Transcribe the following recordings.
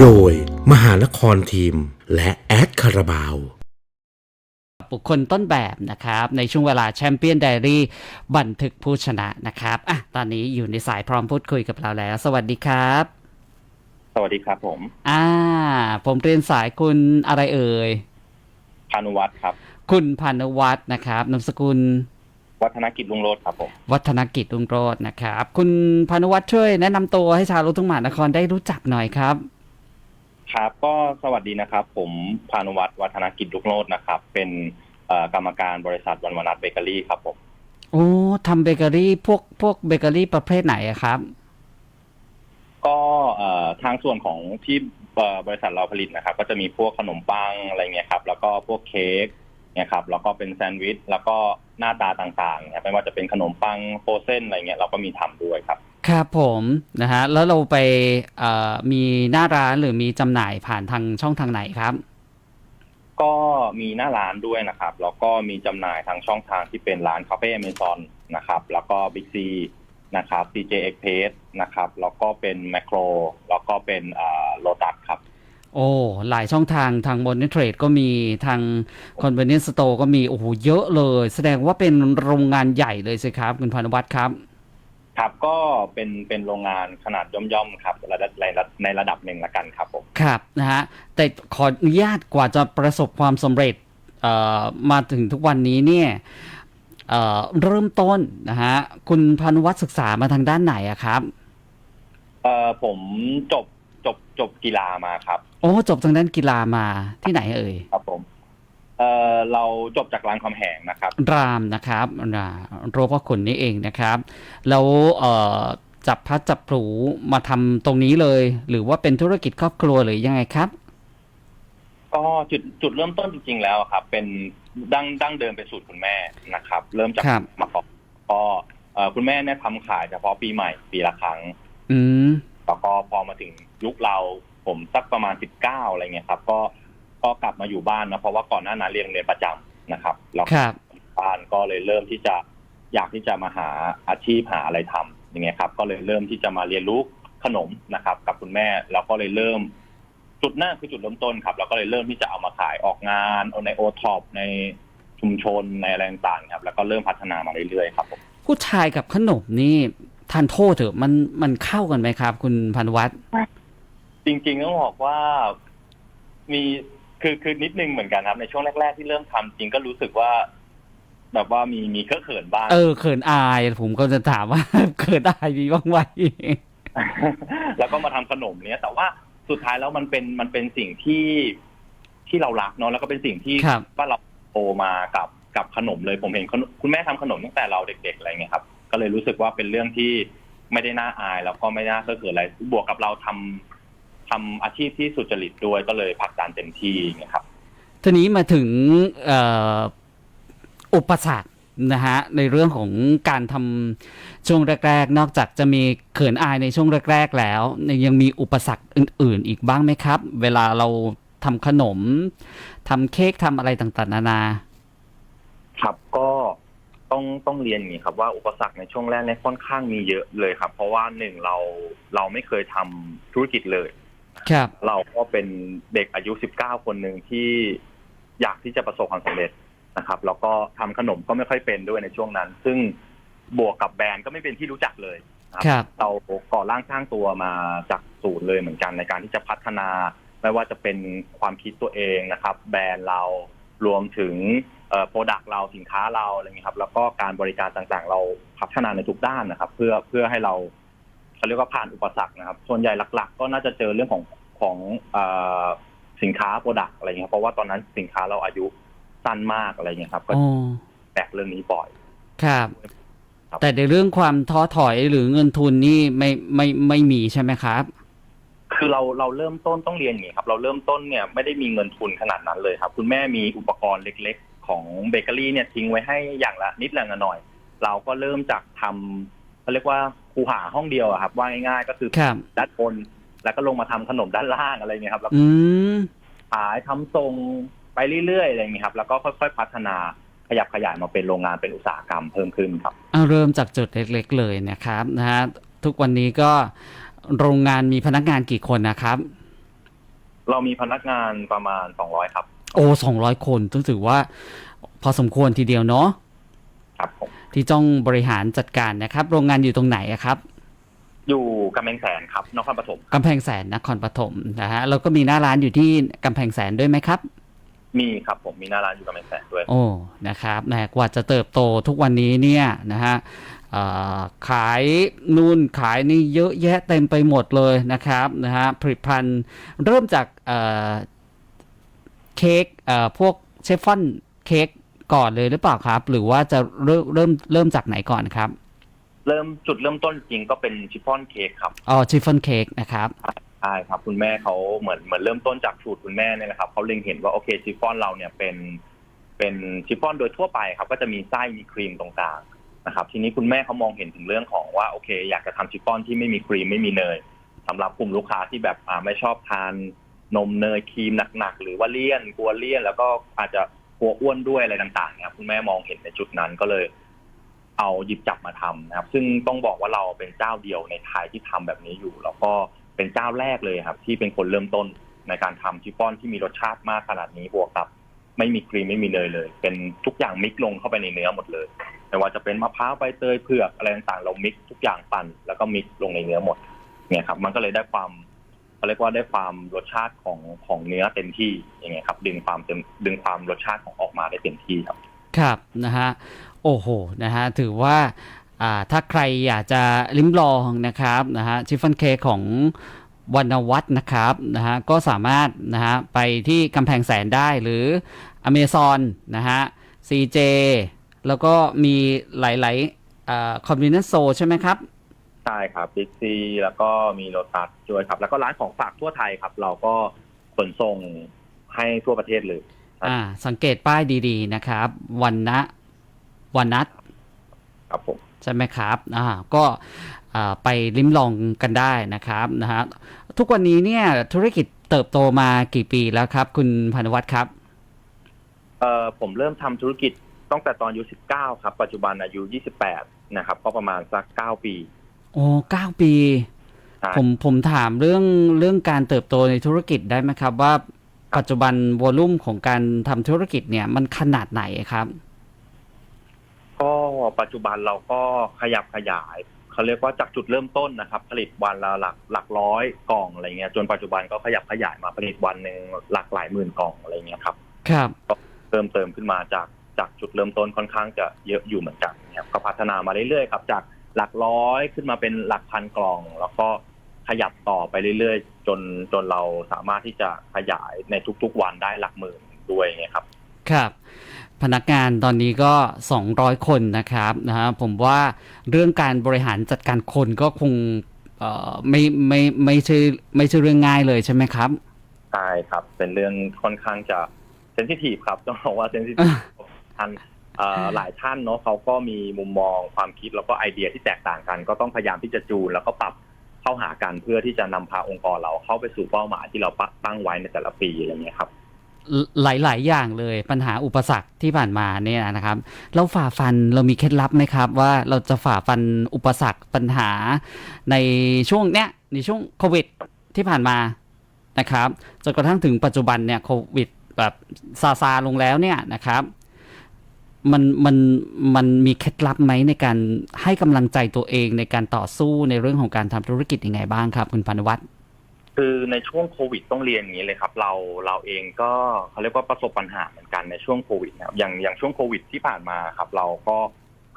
โดยมหานครทีม และแอดคาราบาวบุคคลต้นแบบนะครับ ในช่วงเวลาแชมเปี้ยนไดรี่บันทึกผู้ชนะนะครับอะตอนนี้อยู่ในสายพร้อมพูดคุยกับเราแล้ว สวัสดีครับ สวัสดีครับผม อ่า ผมเรียนสายคุณอะไรเอ่ยพานุวัฒน์ครับ คุณพานุวัฒน์นะครับนามสกุล วัฒนกิจลุงโรดครับผมวัฒนกิจรุ่งโรจน์นะครับ คุณพานุวัฒน์ช่วยแนะนำตัวให้ชาวลูกทุ่งมหานครได้รู้จักหน่อยครับ ครับก็สวัสดีนะครับ ผมพานุวัฒน์วัฒนกิจลุงโรดนะครับ เป็นเอ่อกรรมการบริษัทวันวนัทเบเกอรี่ครับผมโอ้ทำเบเกอรี่พวกพวกเบเกอรี่ประเภทไหนอะครับ ก็เอ่อทางส่วนของที่เอ่อบริษัทเราผลิตนะครับ ก็จะมีพวกขนมปังอะไรเงี้ยครับ แล้วก็พวกเค้กเนี่ยครับแล้วก็เป็นแซนด์วิชแล้วก็หน้าตาต่างๆเนี่ยไม่ว่าจะเป็นขนมปังโฟเซนอะไรเงี้ยเราก็มีทำด้วยครับ ครับผมนะฮะแล้วเราไปเอ่อมีหน้าร้านหรือมีจำหน่ายผ่านทางช่องทางไหนครับ ก็มีหน้าร้านด้วยนะครับ แล้วก็มีจำหน่ายทางช่องทางที่เป็นร้านคาเฟ่อเมซอนนะครับ แล้วก็บิ๊กซีนะครับ DJ Express นะครับ แล้วก็เป็นแมคโครแล้วก็เป็นโลตัสครับ โอ้ หลายช่องทางทางบนเทรดก็มีทางคอนเว n เ e น c สโตร์ก็มี โอ้โห เยอะเลย แสดงว่าเป็นโรงงานใหญ่เลยสิครับ คุณพานุวัฒน์ครับ ครับก็เป็นเป็นโรงงานขนาดย่อมๆครับระดับในระในระดับหนึ่งละกันครับผมครับนะฮะแต่ขออนุญาตกว่าจะประสบความสำเร็จเอ่อมาถึงทุกวันนี้เนี่ยเอ่อเริ่มต้นนะฮะคุณพานุวัฒน์ศึกษามาทางด้านไหนอะครับเอ่อผมจบจบจบกีฬามาครับ โอ้จบทางด้านกีฬามาที่ไหนเอ่ยครับผม เอ่อเราจบจากรามคำแหงนะครับ รามนะครับอ่าโรพขุนนี่เองนะครับ แล้วเอ่อจับพัดจับผลูมาทำตรงนี้เลย หรือว่าเป็นธุรกิจครอบครัวหรือยังไงครับ ก็จุดจุดเริ่มต้นจริงๆแล้วอะครับ เป็นดั้งดั้งเดิมเป็นสูตรคุณแม่นะครับ เริ่มจากครับมาก่อนก็เอ่อคุณแม่เนี่ยทำขายเฉพาะปีใหม่ปีละครั้ง อืม แล้วก็พอมาถึงยุคเราผมสักประมาณสิบเก้าอะไรเงี้ยครับ ก็ ก็กลับมาอยู่บ้านนะเพราะว่าก่อนหน้านั้นเรียนโรงเรียนประจำนะครับแล้วครับ บ้านก็เลยเริ่มที่จะอยากที่จะมาหาอาชีพหาอะไรทำอย่างเงี้ยครับ ก็เลยเริ่มที่จะมาเรียนรู้ขนมนะครับ กับคุณแม่แล้วก็เลยเริ่ม จุดหน้าคือจุดเริ่มต้นครับแล้วก็เลยเริ่มที่จะเอามาขายออกงานเอาในโอท็อปในชุมชนในอะไรต่างๆครับ แล้วก็เริ่มพัฒนามาเรื่อยๆครับผมผู้ชายกับขนมนี่ทานโทษเถอะมันมันเข้ากันไหมครับ คุณพานุวัฒน์จริงๆต้องบอกว่ามี คือคือนิดนึงเหมือนกันครับ ในช่วงแรก ๆ ที่เริ่มทำจริงก็รู้สึกว่า แบบว่ามีมีเคอะเขินบ้างเออเขินอายผมก็จะถามว่าเขินอายมีบ้างไหมแล้วก็มาทำขนมเนี้ยแต่ว่าสุดท้ายแล้วมันเป็นมันเป็นสิ่งที่ที่เรารักเนาะแล้วก็เป็นสิ่งที่ครับว่าเราโตมากับกับขนมเลยผมเห็นขนมคุณแม่ทำขนมตั้งแต่เราเด็กๆอะไรเงี้ยครับ ก็เลยรู้สึกว่าเป็นเรื่องที่ไม่ได้น่าอายแล้วก็ไม่น่าเคอะเขินอะไรบวกกับเราทำ ทำอาชีพที่สุจริตด้วยก็เลยผลักดันเต็มที่อย่างเงี้ยครับทีนี้มาถึงเอ่ออุปสรรคนะฮะในเรื่องของการทำช่วงแรก ๆ นอกจากจะมีเขินอายในช่วงแรก ๆ แล้ว ยังมีอุปสรรคอื่น ๆ อีกบ้างไหมครับ เวลาเราทำขนมทำเค้กทำอะไรต่างๆ นานา ครับก็ต้องต้องเรียนอย่างนี้ครับว่าอุปสรรคในช่วงแรกเนี่ยค่อนข้างมีเยอะเลยครับ เพราะว่าหนึ่งเราเราไม่เคยทำธุรกิจเลย ครับ เราก็เป็นเด็กอายุ 19 คนหนึ่งที่อยากที่จะประสบความสำเร็จนะครับ แล้วก็ทำขนมก็ไม่ค่อยเป็นด้วยในช่วงนั้น ซึ่งบวกกับแบรนด์ก็ไม่เป็นที่รู้จักเลยนะครับเราก่อร่างสร้างตัวมาจากศูนย์เลยเหมือนกันในการที่จะพัฒนา ไม่ว่าจะเป็นความคิดตัวเองนะครับ แบรนด์เรารวมถึงโปรดักต์เราสินค้าเราอะไรเงี้ยครับ แล้วก็การบริการต่างๆ เราพัฒนาในทุกด้านนะครับ เพื่อเพื่อให้เรา เขาเรียกว่าผ่านอุปสรรคนะครับ ส่วนใหญ่หลัก ๆ ก็น่าจะเจอเรื่องของของเออสินค้าโปรดักต์อะไรเงี้ยครับเพราะว่าตอนนั้นสินค้าเราอายุสั้นมากอะไรเงี้ยครับ ก็อ๋อแตกเรื่องนี้บ่อยครับครับ แต่ในเรื่องความท้อถอยหรือเงินทุนนี่ไม่ไม่ไม่มีใช่ไหมครับ คือเราเราเริ่มต้นต้องเรียนอย่างนี้ครับ เราเริ่มต้นเนี่ยไม่ได้มีเงินทุนขนาดนั้นเลยครับ คุณแม่มีอุปกรณ์เล็ก ๆ ของเบเกอรี่เนี่ยทิ้งไว้ให้อย่างละนิดละหน่อย เราก็เริ่มจากทำเขาเรียกว่า คูหาห้องเดียวอะครับ ว่าง่ายๆก็คือครับ ด้านบนแล้วก็ลงมาทำขนมด้านล่างอะไรเงี้ยครับแล้วอืม ขายทำทรงไปเรื่อยๆอะไรเงี้ยครับ แล้วก็ค่อยๆพัฒนาขยับขยายมาเป็นโรงงานเป็นอุตสาหกรรมเพิ่มขึ้นครับ เอาเริ่มจากจุดเล็กๆเลยนะครับนะฮะทุกวันนี้ก็โรงงานมีพนักงานกี่คนนะครับ เรามีพนักงานประมาณ200ครับ โอ้สองร้อยคนต้องถือว่า พอสมควรทีเดียวเนาะครับผม ที่ต้องบริหารจัดการนะครับ โรงงานอยู่ตรงไหนอะครับ อยู่กำแพงแสนครับนครปฐมกำแพงแสนนครปฐมนะฮะแล้วก็มีหน้าร้านอยู่ที่กำแพงแสนด้วยไหมครับ มีครับผมมีหน้าร้านอยู่กำแพงแสนด้วย โอ้นะครับนะกว่าจะเติบโตทุกวันนี้เนี่ยนะฮะเอ่อขายนู่นขายนี่เยอะแยะเต็มไปหมดเลยนะครับนะฮะผลิตภัณฑ์เริ่มจากเอ่อเค้กเอ่อพวกเชฟฟอนเค้ก ก่อนเลยหรือเปล่าครับ หรือว่าจะเริ่มเริ่มเริ่มจากไหนก่อนครับ เริ่มจุดเริ่มต้นจริงก็เป็นชิฟฟ่อนเค้กครับอ๋อชิฟฟอนเค้กนะครับใช่ครับคุณแม่เขาเหมือนเหมือนเริ่มต้นจากสูตรคุณแม่เนี่ยแหละครับเขาเล็งเห็นว่าโอเคชิฟฟ่อนเราเนี่ยเป็น เป็นชิฟฟ่อนโดยทั่วไปครับ ก็จะมีไส้มีครีมตรงกลางนะครับ ทีนี้คุณแม่เขามองเห็นถึงเรื่องของว่าโอเค อยากจะทำชิฟฟ่อนที่ไม่มีครีมไม่มีเนยสำหรับกลุ่มลูกค้าที่แบบอ่าไม่ชอบทานนมเนยครีมหนักๆหรือว่าเลี่ยนกลัวเลี่ยน แล้วก็อาจจะ กลัวอ้วนด้วยอะไรต่างๆนะครับคุณแม่มองเห็นในจุดนั้นก็เลย เอาหยิบจับมาทำนะครับ ซึ่งต้องบอกว่าเราเป็นเจ้าเดียวในไทยที่ทำแบบนี้อยู่ แล้วก็เป็นเจ้าแรกเลยครับ ที่เป็นคนเริ่มต้นในการทำชิฟฟ่อนที่มีรสชาติมากขนาดนี้บวกกับไม่มีครีมไม่มีเนยเลย เป็นทุกอย่างมิกซ์ลงเข้าไปในเนื้อหมดเลยไม่ว่าจะเป็นมะพร้าวใบเตยเผือกอะไรต่างๆ เรามิกซ์ทุกอย่างปั่นแล้วก็มิกซ์ลงในเนื้อหมดเนี่ยครับ มันก็เลยได้ความ เขาเรียกว่าได้ความรสชาติของของเนื้อเต็มที่ยังไงครับ ดึงความเต็มดึงความรสชาติของออกมาได้เต็มที่ครับ ครับนะฮะโอ้โหนะฮะถือว่าอ่าถ้าใครอยากจะลิ้มลองนะครับนะฮะชิฟฟ่อนเค้กของวรรณวัฒน์นะครับนะฮะก็สามารถนะฮะไปที่กำแพงแสนได้หรืออเมซอนนะฮะ CJ แล้วก็มีหลายๆคอมบิเนโซใช่ไหมครับ ใช่ครับบิ๊กซีแล้วก็มีโลตัสด้วยครับ แล้วก็ร้านของฝากทั่วไทยครับ เราก็ขนส่งให้ทั่วประเทศเลยครับอ่า สังเกตป้ายดีๆนะครับวันนะวันนัทครับผมใช่ไหมครับ อ่า ก็อ่าไปลิ้มลองกันได้นะครับนะฮะทุกวันนี้เนี่ยธุรกิจเติบโตมากี่ปีแล้วครับ คุณพานุวัฒน์ครับ เอ่อผมเริ่มทำธุรกิจตั้งแต่ตอนอายุ19ครับ ปัจจุบันอายุ28นะครับ ก็ประมาณสัก9ปีโอ้เก้าปีใช่ผมผมถามเรื่องเรื่องการเติบโตในธุรกิจได้ไหมครับ ว่าปัจจุบันวอลุ่มของการทำธุรกิจเนี่ยมันขนาดไหนครับ ก็ปัจจุบันเราก็ขยับขยายเขาเรียกว่าจากจุดเริ่มต้นนะครับ ผลิตวันละหลักหลักร้อยกล่องอะไรเงี้ย จนปัจจุบันก็ขยับขยายมาผลิตวันหนึ่งหลักหลายหมื่นกล่องอะไรเงี้ยครับ ครับเพิ่มเติมขึ้นมาจากจากจุดเริ่มต้นค่อนข้างจะเยอะอยู่เหมือนกันนะครับก็พัฒนามาเรื่อยๆครับจาก หลักร้อยขึ้นมาเป็นหลักพันกล่อง แล้วก็ขยับต่อไปเรื่อยๆ จนจนเราสามารถที่จะขยายในทุกๆวันได้หลักหมื่นด้วยไงครับ ครับ พนักงานตอนนี้ก็ 200 คนนะครับนะฮะผมว่าเรื่องการบริหารจัดการคนก็คงเอ่อไม่ไม่ไม่ใช่ไม่ใช่เรื่องง่ายเลยใช่ไหมครับใช่ครับ เป็นเรื่องค่อนข้างจะเซนซิทีฟครับ ต้องบอกว่าเซนซิทีฟท่านเอ่อ หลายท่านเนาะเขาก็มีมุมมองความคิดแล้วก็ไอเดียที่แตกต่างกัน ก็ต้องพยายามที่จะจูนแล้วก็ปรับเข้าหากันเพื่อที่จะนำพาองค์กรเราเข้าไปสู่เป้าหมายที่เราตั้งไว้ในแต่ละปีอะไรเงี้ยครับหลาย ๆ อย่างเลยปัญหาอุปสรรคที่ผ่านมาเนี่ยนะครับ เราฝ่าฟันเรามีเคล็ดลับไหมครับ ว่าเราจะฝ่าฟันอุปสรรคปัญหาในช่วงเนี้ยในช่วงโควิดที่ผ่านมานะครับจนกระทั่งถึงปัจจุบันเนี่ยโควิดแบบซาซาลงแล้วเนี่ยนะครับ มันมันมันมีเคล็ดลับไหมในการให้กำลังใจตัวเองในการต่อสู้ในเรื่องของการทำธุรกิจยังไงบ้างครับ คุณพานุวัฒน์คือในช่วงโควิดต้องเรียนอย่างนี้เลยครับ เราเราเองก็เขาเรียกว่าประสบปัญหาเหมือนกันในช่วงโควิดนะครับอย่างอย่างช่วงโควิดที่ผ่านมาครับ เราก็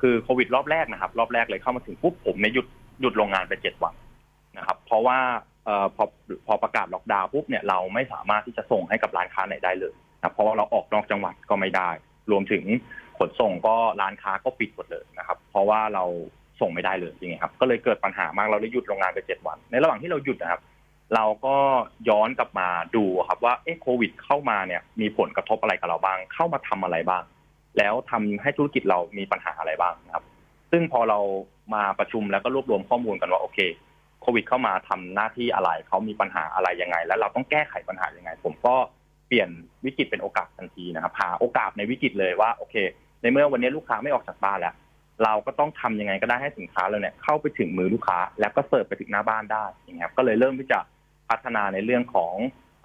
คือโควิดรอบแรกนะครับ รอบแรกเลยเข้ามาถึงปุ๊บผมเนี่ยหยุดหยุดโรงงานไปเจ็ดวันนะครับ เพราะว่าเอ่อพอพอประกาศล็อกดาวน์ปุ๊บเนี่ยเราไม่สามารถที่จะส่งให้กับร้านค้าไหนได้เลยนะเพราะว่าเราออกนอกจังหวัดก็ไม่ได้ รวมถึง ขนส่งก็ร้านค้าก็ปิดหมดเลยนะครับ เพราะว่าเราส่งไม่ได้เลยจริงๆครับ ก็เลยเกิดปัญหามากเราได้หยุดโรงงานไปเจ็ดวัน ในระหว่างที่เราหยุดนะครับ เราก็ย้อนกลับมาดูครับว่าเอ๊ะโควิด เข้ามาเนี่ยมีผลกระทบอะไรกับเราบ้าง เข้ามาทำอะไรบ้าง แล้วทำให้ธุรกิจเรามีปัญหาอะไรบ้างนะครับ ซึ่งพอเรามาประชุมแล้วก็รวบรวมข้อมูลกันว่าโอเคโควิด เข้ามาทำหน้าที่อะไรเขามีปัญหาอะไรยังไง แล้วเราต้องแก้ไขปัญหายังไง ผมก็เปลี่ยนวิกฤตเป็นโอกาสทันทีนะครับหาโอกาสในวิกฤตเลยว่าโอเค ในเมื่อวันนี้ลูกค้าไม่ออกจากบ้านแล้ว เราก็ต้องทำยังไงก็ได้ให้สินค้าเราเนี่ยเข้าไปถึงมือลูกค้า แล้วก็เสิร์ฟไปถึงหน้าบ้านได้อย่างเงี้ยครับก็เลยเริ่มที่จะพัฒนาในเรื่องของ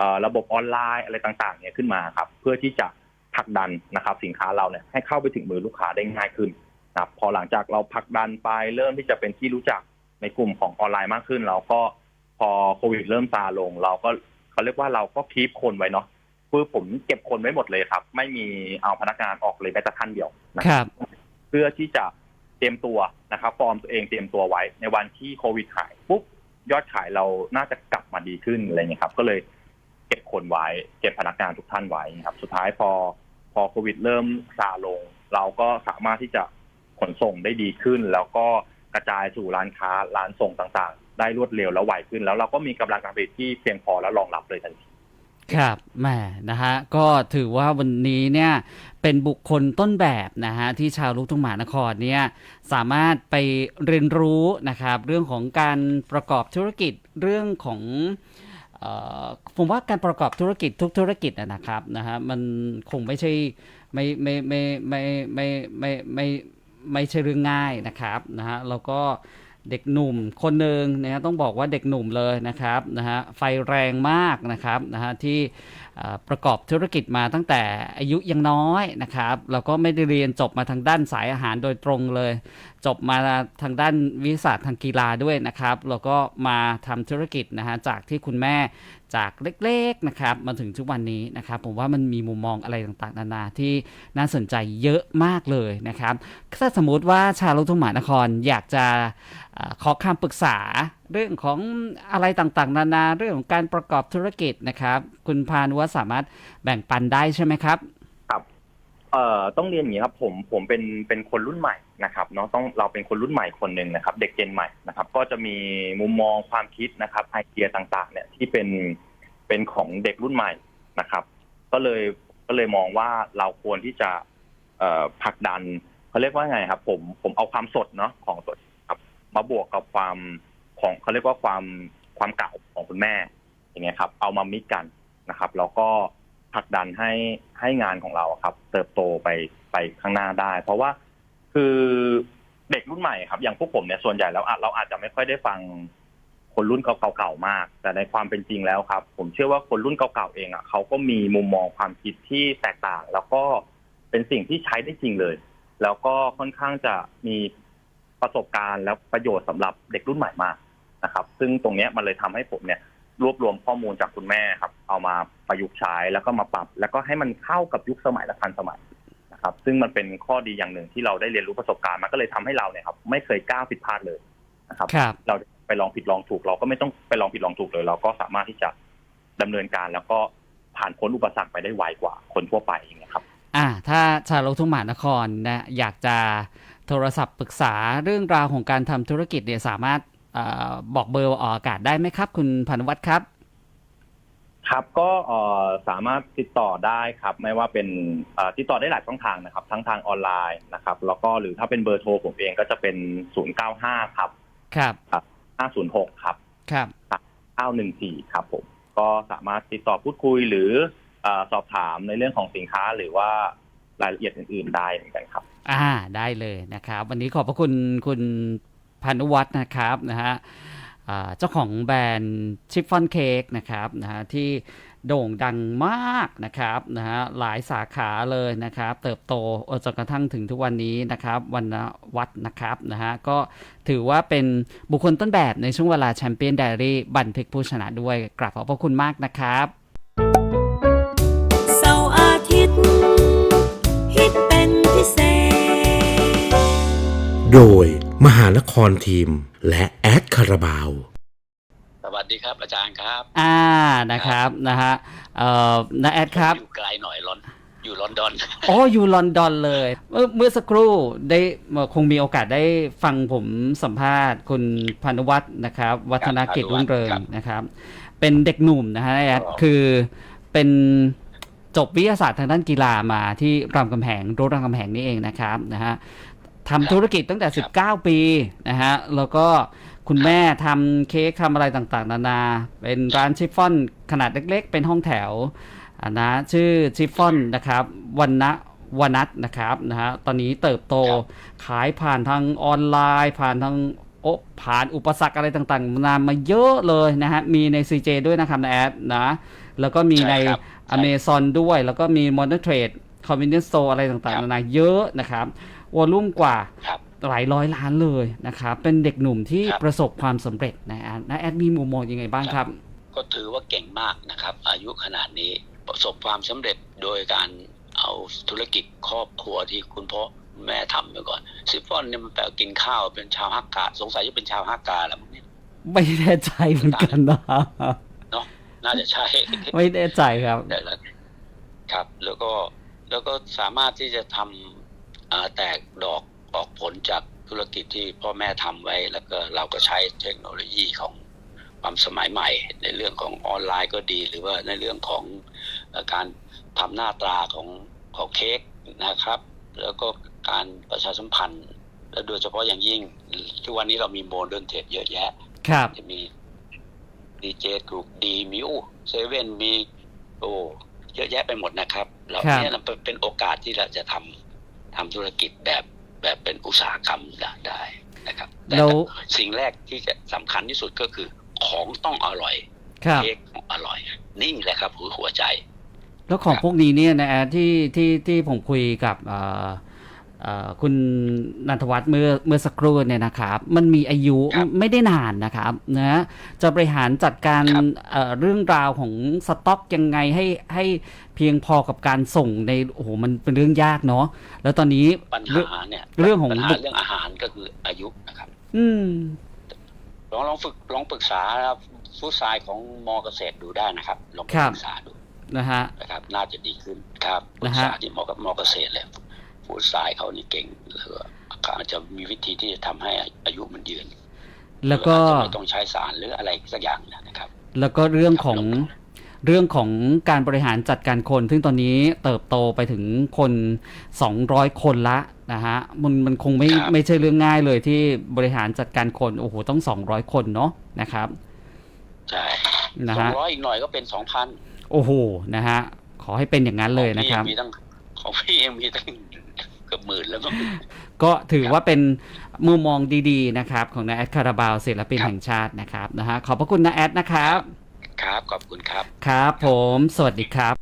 อระบบออนไลน์อะไรต่างๆเนี่ยขึ้นมาครับ เพื่อที่จะผลักดันนะครับสินค้าเราเนี่ยให้เข้าไปถึงมือลูกค้าได้ง่ายขึ้นนะครับพอหลังจากเราผลักดันไปเริ่มที่จะเป็นที่รู้จักในกลุ่มของออนไลน์มากขึ้น เราก็พอโควิดเริ่มซาลง เราก็เขาเรียกว่าเราก็คีปคนไว้เนาะ คือผมเก็บคนไว้หมดเลยครับ ไม่มีเอาพนักงานออกเลยแม้แต่ท่านเดียวนะครับ เพื่อที่จะเตรียมตัวนะครับฟอร์มตัวเองเตรียมตัวไว้ ในวันที่โควิดหายปุ๊บยอดขายเราน่าจะกลับมาดีขึ้นอะไรเงี้ยครับ ก็เลยเก็บคนไว้ เก็บพนักงานทุกท่านไว้ครับ สุดท้ายพอพอโควิดเริ่มซาลง เราก็สามารถที่จะขนส่งได้ดีขึ้น แล้วก็กระจายสู่ร้านค้าร้านส่งต่างๆ ได้รวดเร็วและไวขึ้น แล้วเราก็มีกำลังการผลิตที่เพียงพอและรองรับเลยทันที ครับแหมนะฮะก็ถือว่าวันนี้เนี่ยเป็นบุคคลต้นแบบนะฮะที่ชาวลูกทุ่งมานครเนี่ยสามารถไปเรียนรู้นะครับเรื่องของการประกอบธุรกิจเรื่องของเอ่อผมว่าการประกอบธุรกิจทุกธุรกิจนะนะครับนะฮะมันคงไม่ใช่ไม่ไม่ไม่ไม่ไม่ไม่ไม่ไม่ใช่เรื่องง่ายนะครับนะฮะแล้วก็ เด็กหนุ่มคนหนึ่งนะฮะต้องบอกว่าเด็กหนุ่มเลยนะครับนะฮะไฟแรงมากนะครับนะฮะที่ประกอบธุรกิจมาตั้งแต่อายุยังน้อยนะครับแล้วก็ไม่ได้เรียนจบมาทางด้านสายอาหารโดยตรงเลย จบมาทางด้านวิชาทางกีฬาด้วยนะครับแล้วก็มาทำธุรกิจนะฮะจากที่คุณแม่ จากเล็กๆนะครับมาถึงทุกวันนี้นะครับผมว่ามันมีมุมมองอะไรต่างๆ นานาที่น่าสนใจเยอะมากเลยนะครับถ้าสมมุติว่าชาวลูกทุ่งมานครอยากจะขอคำปรึกษาเรื่องของอะไรต่างๆ นานาเรื่องของการประกอบธุรกิจนะครับ คุณพานุวสามารถแบ่งปันได้ใช่ไหมครับ เอ่อต้องเรียนอย่างนี้ครับผมผมเป็นเป็นคนรุ่นใหม่นะครับเนาะต้องเราเป็นคนรุ่นใหม่คนหนึ่งนะครับ เด็กเจนใหม่นะครับ ก็จะมีมุมมองความคิดนะครับไอเดียต่างๆ เนี่ยที่เป็นเป็นของเด็กรุ่นใหม่นะครับ ก็เลยก็เลยมองว่าเราควรที่จะเอ่อผลักดันเขาเรียกว่าไงครับ ผมผมเอาความสดเนาะของตัวครับ มาบวกกับความของเขาเรียกว่าความความเก่าของคุณแม่อย่างเงี้ยครับ เอามามิกกันนะครับ แล้วก็ ผลักดันให้ให้งานของเราครับ เติบโตไปไปข้างหน้าได้ เพราะว่าคือเด็กรุ่นใหม่ครับ อย่างพวกผมเนี่ยส่วนใหญ่แล้วเราอาจจะไม่ค่อยได้ฟังคนรุ่นเก่าๆมาก แต่ในความเป็นจริงแล้วครับ ผมเชื่อว่าคนรุ่นเก่าๆเองอะเขาก็มีมุมมองความคิดที่แตกต่าง แล้วก็เป็นสิ่งที่ใช้ได้จริงเลย แล้วก็ค่อนข้างจะมีประสบการณ์และประโยชน์สำหรับเด็กรุ่นใหม่มากนะครับ ซึ่งตรงนี้มันเลยทำให้ผมเนี่ยรวบรวมข้อมูลจากคุณแม่ครับ เอามาประยุกต์ใช้แล้วก็มาปรับ แล้วก็ให้มันเข้ากับยุคสมัยและทันสมัยนะครับ ซึ่งมันเป็นข้อดีอย่างหนึ่งที่เราได้เรียนรู้ประสบการณ์มันก็เลยทำให้เราเนี่ยครับไม่เคยก้าวผิดพลาดเลยนะครับครับเราไปลองผิดลองถูก เราก็ไม่ต้องไปลองผิดลองถูกเลย เราก็สามารถที่จะดำเนินการแล้วก็ผ่านพ้นอุปสรรคไปได้ไวกว่าคนทั่วไปอย่างเงี้ยครับ อ่า ถ้าชาวลูกทุ่งมหานครนะอยากจะโทรศัพท์ปรึกษาเรื่องราวของการทำธุรกิจเนี่ยสามารถเออบอกเบอร์ออกอากาศได้ไหมครับ คุณพานุวัฒน์ครับ ครับก็เอ่อสามารถติดต่อได้ครับ ไม่ว่าเป็นเอ่อติดต่อได้หลายช่องทางนะครับ ทั้งทางออนไลน์นะครับ แล้วก็หรือถ้าเป็นเบอร์โทรผมเองก็จะเป็น 095 ครับ ครับ506 ครับ ครับ 914 ครับผมก็สามารถติดต่อพูดคุยหรือเอ่อสอบถามในเรื่องของสินค้าหรือว่ารายละเอียดอื่น ๆ ได้เหมือนกันครับ อ่าได้เลยนะครับ วันนี้ขอบพระคุณคุณพานุวัฒน์นะครับนะฮะอ่า เจ้าของแบรนด์ชิฟฟ่อนเค้กนะครับนะฮะที่โด่งดังมากนะครับนะฮะหลายสาขาเลยนะครับ เติบโตจนกระทั่งถึงทุกวันนี้นะครับวันวัดนะครับนะฮะก็ถือว่าเป็นบุคคลต้นแบบในช่วงเวลาแชมเปี้ยนไดอารี่บันทึกผู้ชนะด้วยกราบขอบพระคุณมากนะครับเสาร์อาทิตย์ฮิตเป็นพิเศษ โดย มหานครทีม และแอดคาราบาว สวัสดีครับ อาจารย์ครับ อ่านะครับนะฮะเอ่อนาแอดครับอยู่ไกลหน่อยลอนอยู่ลอนดอนอ๋ออยู่ลอนดอนเลยเมื่อเมื่อสักครู่ได้เอ่อคงมีโอกาสได้ฟังผมสัมภาษณ์ คุณพานุวัฒน์นะครับ วัฒนกิจรุ่งเรืองนะครับ เป็นเด็กหนุ่มนะฮะแอดคือเป็นจบวิทยาศาสตร์ทางด้านกีฬามาที่รามคำแหงรั้วรามคำแหงนี่เองนะครับนะฮะ ทำธุรกิจตั้งแต่ 19 ปีนะฮะ แล้วก็คุณแม่ทำเค้กทำอะไรต่างๆ นานา เป็นร้านชิฟฟ่อนขนาดเล็กๆ เป็นห้องแถวอ่านะชื่อชิฟฟ่อนนะครับวันนะวนัทนะครับนะฮะตอนนี้เติบโตขายผ่านทางออนไลน์ ผ่านทางอ้ผ่านอุปสรรคอะไรต่างๆ นานามาเยอะเลยนะฮะ มีใน CJ ด้วยนะครับนะแอดนะ แล้วก็มีในใช่ครับใช่ Amazon ด้วย แล้วก็มี Modern Trade Convenience Store อะไรต่างครับๆนานาเยอะนะครับ วอลลุ่มกว่าครับหลายร้อยล้านเลยนะครับเป็นเด็กหนุ่มที่ครับประสบความสำเร็จนะแอดนะแอดมีมุมมองยังไงบ้างครับ ก็ถือว่าเก่งมากนะครับ อายุขนาดนี้ประสบความสำเร็จโดยการเอาธุรกิจครอบครัวที่คุณพ่อแม่ทำไปก่อนซิฟฟอนเนี่ยมันแปลว่ากินข้าวเป็นชาวฮักกาสงสัยจะเป็นชาวฮักกาแล้วมั้งเนี่ยไม่แน่ใจเหมือนกันนะเนาะน่าจะใช่ไม่แน่ใจครับแต่ละครับ แล้วก็แล้วก็สามารถที่จะทำอ่า แตกดอกออกผลจากธุรกิจที่พ่อแม่ทำไว้ แล้วก็เราก็ใช้เทคโนโลยีของความสมัยใหม่ ในเรื่องของออนไลน์ก็ดี หรือว่าในเรื่องของเอ่อการทำหน้าตราของของเค้กนะครับ แล้วก็การประชาสัมพันธ์ และโดยเฉพาะอย่างยิ่งทุกวันนี้เรามีโมเดิร์นเทรดเยอะแยะครับจะมีดีเจกลุ่มดีมีโอ้เซเว่นมีโอ้เยอะแยะไปหมดนะครับ เราครับเนี่ยมันเป็นโอกาสที่เราจะทำ ทำธุรกิจแบบแบบเป็นอุตสาหกรรมได้ได้นะครับแต่แล้วสิ่งแรกที่จะสำคัญที่สุดก็คือของต้องอร่อยครับเค้กต้องอร่อยนี่แหละครับหัวหัวใจ แล้วของครับพวกนี้เนี่ยนะแอดที่ที่ที่ผมคุยกับเอ่อเอ่อ คุณนันทวัฒน์เมื่อเมื่อสักครู่เนี่ยนะครับ มันมีอายุครับไม่ได้นานนะครับนะจะบริหารจัดการครับเอ่อเรื่องราวของสต็อกยังไงให้ให้เพียงพอกับการส่งในโอ้โหมันเป็นเรื่องยากเนาะแล้วตอนนี้ปัญเรื่องหาเนี่ยเรื่องของปัญหาบุคเรื่องอาหารก็คืออายุนะครับ อืมลองลองฝึกลองปรึกษาฟู้ดไซน์ของมอเกษตรดูได้นะครับลองไปครับปรึกษาดูนะฮะนะครับ น่าจะดีขึ้นครับปรึนะกฮะษาที่มอกับมอเกษตรเลย ฟู้ดไซน์เขานี่เก่งแล้วก็เขาอาจจะมีวิธีที่จะทำให้อายุมันยืน แล้วก็อาจจะไม่ต้องใช้สารหรืออะไรสักอย่างนะครับ แล้วก็เรื่องของครับเรื่องของการบริหารจัดการคน ซึ่งตอนนี้เติบโตไปถึงคน 200 คนละนะฮะ มันมันคงไม่ครับไม่ใช่เรื่องง่ายเลยที่บริหารจัดการคน โอ้โห ต้อง 200 คนเนาะนะครับ ใช่นะสองฮะร้อยอีกหน่อยก็เป็นสองพันโอ้โห นะฮะ ขอให้เป็นอย่างนั้นเลยนะครับ มีตั้งของพี่เองมีตั้ง เกือบหมื่นแล้วมั้งก็ถือว่าเป็นมุมมองดีๆนะครับ ของนาแอดคาราบาวศิลปินครับ แห่งชาตินะครับนะฮะขอบพระคุณนาแอดนะครับ ครับ ขอบคุณครับ ครับผม สวัสดีครับ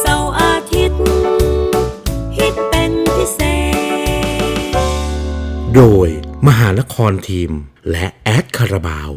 เสาร์อาทิตย์ ฮิตเป็นพิเศษ โดยมหานครทีม และแอดคาราบาว